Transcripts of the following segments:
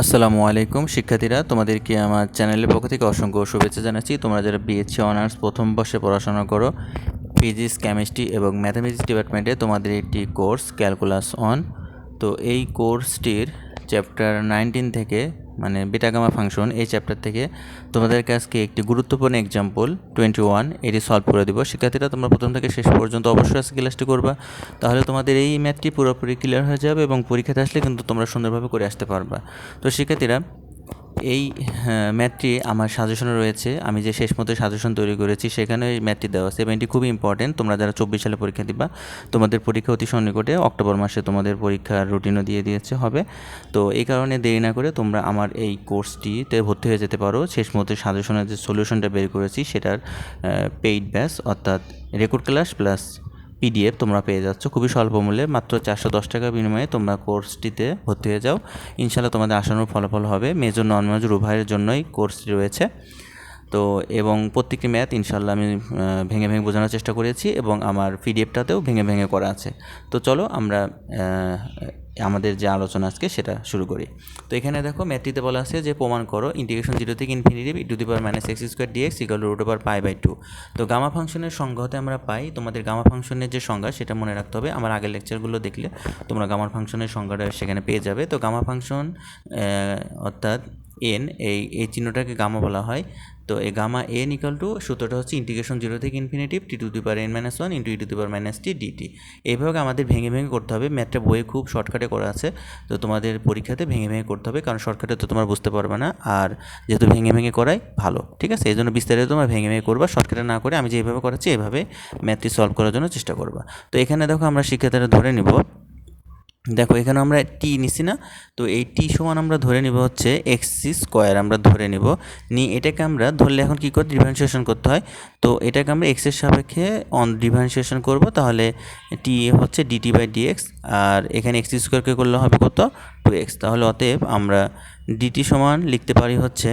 আসসালামু আলাইকুম, শিক্ষার্থীরা। তোমাদেরকে আমার চ্যানেলের পক্ষ থেকে অসংখ্য শুভেচ্ছা জানাচ্ছি। তোমরা যারা বিএসসি অনার্স প্রথম বর্ষে পড়াশোনা করো ফিজিক্স কেমিস্ট্রি এবং ম্যাথামেটিক্স ডিপার্টমেন্টে তোমাদের একটি কোর্স ক্যালকুলাস অন তো এই কোর্সটির চ্যাপ্টার নাইনটিন থেকে মানে বিটাগামা ফাংশন এই চ্যাপ্টার থেকে। তোমাদের কাছে একটি গুরুত্বপূর্ণ এক্সাম্পল টোয়েন্টি ওয়ান এটি সলভ করে দেবো। শিক্ষার্থীরা, তোমরা প্রথম থেকে শেষ পর্যন্ত অবশ্যই আজকে ক্লাসটি করবা। তাহলে তোমাদের এই ম্যাথটি পুরোপুরি ক্লিয়ার হয়ে যাবে এবং পরীক্ষাতে আসলে কিন্তু তোমরা সুন্দরভাবে করে আসতে পারবা। তো শিক্ষার্থীরা এই হ্যাঁ, ম্যাথটি আমার সাজেশনে রয়েছে। আমি যে শেষ মতো সাজেশন তৈরি করেছি সেখানে এই ম্যাথটি দেওয়া আছে। এবং এটি খুবই ইম্পর্টেন্ট তোমরা যারা চব্বিশ সালে পরীক্ষা দিবা তোমাদের পরীক্ষা অতি সন্নিকটে অক্টোবর মাসে তোমাদের পরীক্ষার রুটিনও দিয়ে দিয়েছে হবে। তো এই কারণে দেরি না করে তোমরা আমার এই কোর্সটিতে ভর্তি হয়ে যেতে পারো। শেষ মতো সাজেশনের যে সলিউশনটা বের করেছি সেটার পেইড ব্যাস অর্থাৎ রেকর্ড ক্লাস প্লাস পিডিএফ তোমরা পেয়ে যাচ্ছ। খুবই স্বল্প মূল্যে, মাত্র চারশো দশ টাকা বিনিময়ে তোমরা কোর্সটিতে ভর্তি হয়ে যাও। ইনশাল্লাহ তোমাদের আসানোর ফলাফল হবে। মেজর নন মেজর উভয়ের জন্যই কোর্সটি রয়েছে। তো, এবং প্রত্যেকটি ম্যাথ ইনশাল্লাহ আমি ভেঙে ভেঙে বোঝানোর চেষ্টা করেছি এবং আমার পিডিএফটাতেও ভেঙে ভেঙে করা আছে। তো চলো আমরা আমাদের যে আলোচনা আজকে, সেটা শুরু করি। তো এখানে দেখো ম্যাথটিতে বলা আছে যে, প্রমাণ করো ইন্টিগ্রেশন জিরো থেকে infinity to the power minus x square dx equal root over pi by two তো গামা ফাংশনের সংজ্ঞাতে আমরা পাই, তোমাদের গামা ফাংশনের যে সংজ্ঞা, সেটা মনে রাখতে হবে। আমার আগের লেকচারগুলো দেখলে তোমরা গামা ফাংশনের সংজ্ঞাটা সেখানে পেয়ে যাবে। তো গামা ফাংশন অর্থাৎ এন এই এই চিহ্নটাকে গামা বলা হয়। তো এই গামা এন ইকাল টু সূত্রটা হচ্ছে ইন্টিগ্রেশন জিরো থেকে infinity t to the power n minus one into e to the power minus t dt এইভাবে আমাদের ভেঙে ভেঙে করতে হবে। ম্যাথটা বইয়ে খুব শর্টকাটে করা আছে। তো তোমাদের পরীক্ষাতে ভেঙে ভেঙে করতে হবে। কারণ শর্টকাটে তো তোমরা বুঝতে পারবে না। আর যেহেতু ভেঙে ভেঙে করাই ভালো। ঠিক আছে? এই জন্য বিস্তারিত তোমরা ভেঙে ভেঙে করবা। শর্টকাটে না করে আমি যেভাবে করাচ্ছি এইভাবে ম্যাথটি সলভ করার জন্য চেষ্টা করবা। তো এখানে দেখো আমরা শিক্ষার্থীরা ধরে নিব। দেখো, এখানে আমরা টি নিছি না, তো এই টি সমান আমরা ধরে নিব হচ্ছে এক্স স্কোয়ার আমরা ধরে নিব। নিয়ে এটাকে আমরা ধরলে এখন কী করে ডিফারেন্সিয়েশন করতে হয়। তো এটাকে আমরা এক্সের সাপেক্ষে অন ডিফারেন্সিয়েশন করব, তাহলে টি হচ্ছে ডিটি বাই ডিএক্স আর এখানে এক্স স্কোয়ারকে করলে হবে কত? টু এক্স তাহলে অতএব আমরা ডিটি সমান লিখতে পারি হচ্ছে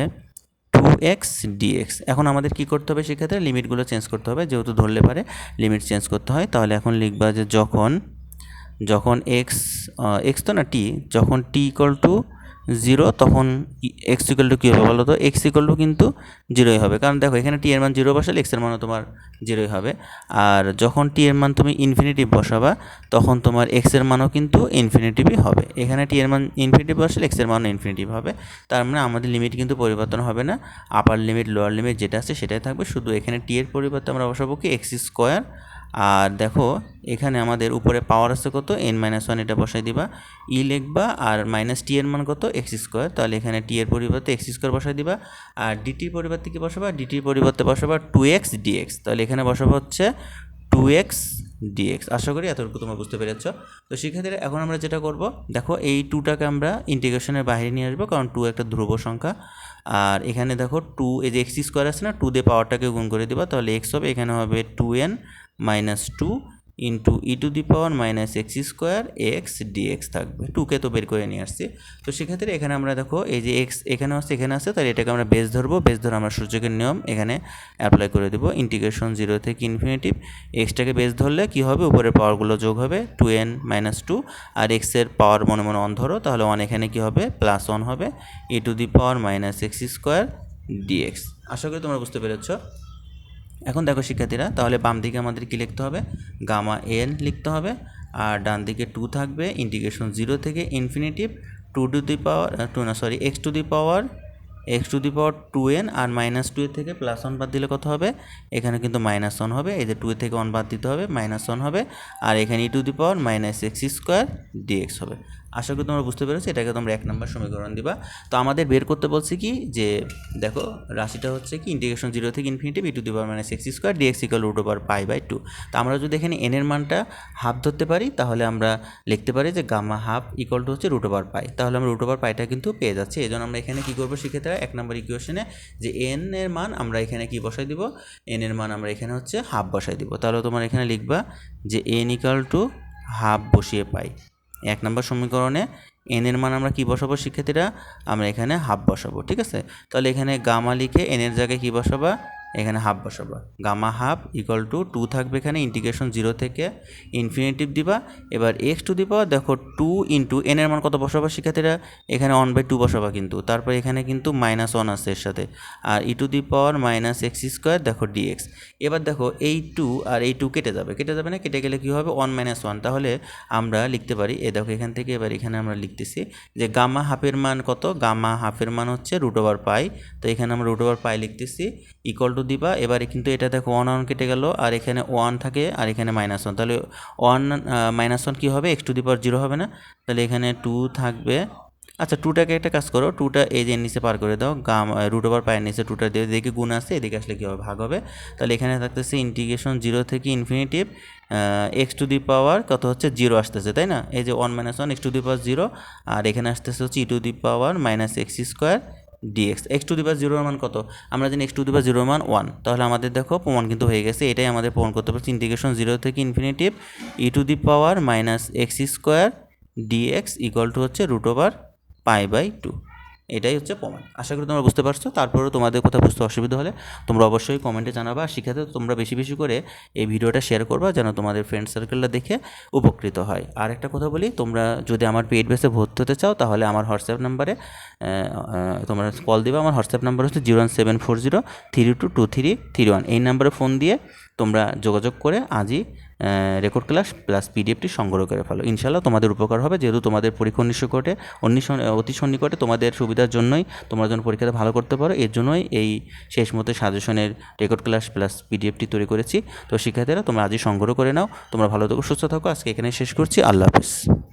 টু এক্স ডিএক্স এখন আমাদের কী করতে হবে, সেক্ষেত্রে লিমিটগুলো চেঞ্জ করতে হবে, যেহেতু ধরলে পারে লিমিট চেঞ্জ করতে হয়। তাহলে এখন লিখবা যে যখন যখন এক্স এক্স তো না টি যখন টি ইকল টু জিরো তখন এক্স ইকল টু কী হবে বলো তো? এক্স ইকল টু কিন্তু জিরোই হবে। কারণ দেখো, এখানে টি এর মান জিরো বসালে এক্সের মানও তোমার জিরোই হবে। আর যখন টি এর মান তুমি ইনফিনিটিভ বসাবা, তখন তোমার এক্সের মানও কিন্তু ইনফিনিটিভই হবে। এখানে টি এর মান ইনফিনিটিভ বসালে এক্সের মানও ইনফিনিটিভ হবে। তার মানে আমাদের লিমিট কিন্তু পরিবর্তন হবে না। আপার লিমিট লোয়ার লিমিট যেটা আছে সেটাই থাকবে। শুধু এখানে টি এর পরিবর্তে আমরা বসাবো কি? এক্স স্কোয়ার আর দেখো, এখানে আমাদের উপরে পাওয়ার আছে কত? এন মাইনাস ওয়ান এটা বসাই দিবা। ই লিখবা আর মাইনাস টি এর মান কত? এক্স স্কোয়ার তাহলে এখানে টি এর পরিবর্তে এক্স স্কোয়ার বসাই দিবা। আর ডিটির পরিবর্তে কি বসাবা? ডিটির পরিবর্তে বসাবা টু এক্স ডিএক্স তাহলে এখানে বসাবো হচ্ছে টু এক্স ডিএক্স আশা করি এতটুকু তোমরা বুঝতে পেরেছ। তো সেক্ষেত্রে এখন আমরা যেটা করব, দেখো এই টুটাকে আমরা ইন্টিগ্রেশনের বাইরে নিয়ে আসব, কারণ টু একটা ধ্রুব সংখ্যা। আর এখানে দেখো টু এই যে এক্স স্কোয়ার আছে না টু দিয়ে পাওয়ারটাকে গুণ করে দেবা, তাহলে এক্স হবে এখানে হবে two n minus two into e to the power minus x square x dx থাকবে। টুকে তো বের করে নিয়ে আসছি। তো সেক্ষেত্রে এখানে আমরা দেখো, এই যে এক্স এখানে আছে এখানে আছে, তাহলে এটাকে আমরা বেস ধরবো। বেস ধরে আমরা সূচকের নিয়ম এখানে অ্যাপ্লাই করে দেবো। ইন্টিগ্রেশন জিরো থেকে ইনফিনিটিভ এক্সটাকে বেস ধরলে কী হবে? উপরের পাওয়ারগুলো যোগ হবে টু এন মাইনাস টু আর এক্সের পাওয়ার মনে মনে অন ধরো, তাহলে ওয়ান এখানে কী হবে? প্লাস ওয়ান হবে। E to the power minus x square dx আশা করি তোমরা বুঝতে পেরেছ। এখন দেখো শিক্ষার্থীরা, তাহলে বাম দিকে আমাদের কি লিখতে হবে? গামা এন লিখতে হবে, আর ডান দিকে টু থাকবে, ইন্টিগ্রেশন জিরো থেকে infinity, two to the power two না, sorry, x to the power, x to the power two n, R minus two এর থেকে প্লাস ওয়ান বাদ দিলে কত হবে? এখানে কিন্তু মাইনাস ওয়ান হবে, এই যে টু থেকে ওয়ান বাদ দিতে হবে, মাইনাস ওয়ান হবে, আর এখানে e to the power minus x square dx হবে। আশা করি তোমরা বুঝতে পেরেছ, এটাকে তোমরা এক নম্বর সমীকরণ দিবা। তো আমাদের বের করতে বলছি কি, যে দেখো, রাশিটা হচ্ছে কি ইন্টিগ্রেশন জিরো থেকে infinity e to the power minus x square dx equal root over pi by two তো আমরা যদি এখানে এন এর মানটা হাফ ধরতে পারি, তাহলে আমরা লিখতে পারি যে গামা হাফ ইকুয়াল টু হচ্ছে রুট ওভার পাই তাহলে আমরা রুট ওভার পাইটা কিন্তু পেয়ে যাচ্ছি। এই জন্য আমরা এখানে কী করব শিক্ষার্থীরা এক নম্বর ইকুয়েশনে যে এন এর মান আমরা এখানে কি বসাই দিব? এন এর মান আমরা এখানে হচ্ছে হাফ বসাই দিব। তাহলে তোমার এখানে লিখবা যে এন ইকাল টু হাফ বসিয়ে পাই। এক নম্বর সমীকরণে এন এর মান আমরা কি বসাবো শিক্ষার্থীরা? আমরা এখানে হাফ বসাবো, ঠিক আছে? তাহলে এখানে গামা লিখে এন এর জায়গায় কি বসাবা? এখানে half বসাবা। Gamma half equal to two থাকবে এখানে ইন্টিগ্রেশন জিরো থেকে ইনফিনিটিভ দিবা। এবার এক্স টু দি পাওয়ার দেখো টু ইন্টু এন এর মান কত বসাবা শিক্ষার্থীরা? এখানে ওয়ান বাই টু বসাবা কিন্তু। তারপর এখানে কিন্তু মাইনাস ওয়ান আছে এর সাথে। আর e to the power minus x square দেখো ডিএক্স এবার দেখো এই টু আর এই টু কেটে যাবে। কেটে যাবে না, কেটে গেলে কী হবে? ওয়ান মাইনাস ওয়ান তাহলে আমরা লিখতে পারি, এ দেখো এখান থেকে এবার এখানে আমরা লিখতেছি যে গামা হাফের মান কত? গামা হাফের মান হচ্ছে রুট ওভার পাই তো এখানে আমরা রুট ওভার পাই লিখতেছি ইকুয়াল টু দিবা। এবারে কিন্তু এটা দেখো ওয়ান ওয়ান কেটে গেল, আর এখানে ওয়ান থাকে আর এখানে মাইনাস ওয়ান তাহলে ওয়ান মাইনাস ওয়ান কী হবে? X to the power zero হবে না। তাহলে এখানে টু থাকবে। আচ্ছা টুটাকে একটা কাজ করো। টুটা এই যে নিচে পার করে দাও, গাম রুট ওভার পায়ের নিচে টুটা দিয়ে এদিকে গুণ আসছে এদিকে আসলে কী হবে? ভাগ হবে। তাহলে এখানে থাকতেছে ইন্টিগ্রেশন জিরো থেকে infinity x to the power কত হচ্ছে? জিরো আসতেছে, তাই না? এই যে one minus one x to the power zero আর এখানে আসতেছে হচ্ছে e to the power minus x square dx x to the power জিরোর মান কত? আমরা জানি এক্স টু দি পাওয়ার জিরোর মান ওয়ান তাহলে আমাদের দেখো প্রমাণ কিন্তু হয়ে গেছে, এটাই আমাদের প্রমাণ করতে পারছি। ইন্টিগ্রেশন জিরো থেকে infinity e to the power minus x square dx equal to হচ্ছে root over pi by two এটাই হচ্ছে প্রমাণ। আশা করি তোমরা বুঝতে পারছ। তারপরেও তোমাদের কোথাও বুঝতে অসুবিধা হলে তোমরা অবশ্যই কমেন্টে জানাবা। শিখাতে তোমরা বেশি বেশি করে এই ভিডিওটা শেয়ার করবা যেন তোমাদের ফ্রেন্ড সার্কেলটা দেখে উপকৃত হয়। আর একটা কথা বলি, তোমরা যদি আমার পেড বেসে ভর্তি হতে চাও, তাহলে আমার হোয়াটসঅ্যাপ নাম্বারে তোমরা কল দিবা। আমার হোয়াটসঅ্যাপ নাম্বার হচ্ছে zero one seven four zero three two two three three one এই নাম্বারে ফোন দিয়ে তোমরা যোগাযোগ করে আজই রেকর্ড ক্লাস প্লাস পিডিএফটি সংগ্রহ করে ফেলো। ইনশাল্লাহ তোমাদের উপকার হবে, যেহেতু তোমাদের পরীক্ষা নিকটে অন্বিষণ অতি সন্নিকটে তোমাদের সুবিধার জন্যই তোমরা যখন পরীক্ষাতে ভালো করতে পারো। এর জন্যই এই শেষ মতো সাজেশনের রেকর্ড ক্লাস প্লাস পিডিএফটি তৈরি করেছি। তো শিক্ষার্থীরা, তোমরা আজই সংগ্রহ করে নাও। তোমরা ভালো থাকো, সুস্থ থাকো। আজকে এখানে শেষ করছি। আল্লাহ হাফিজ।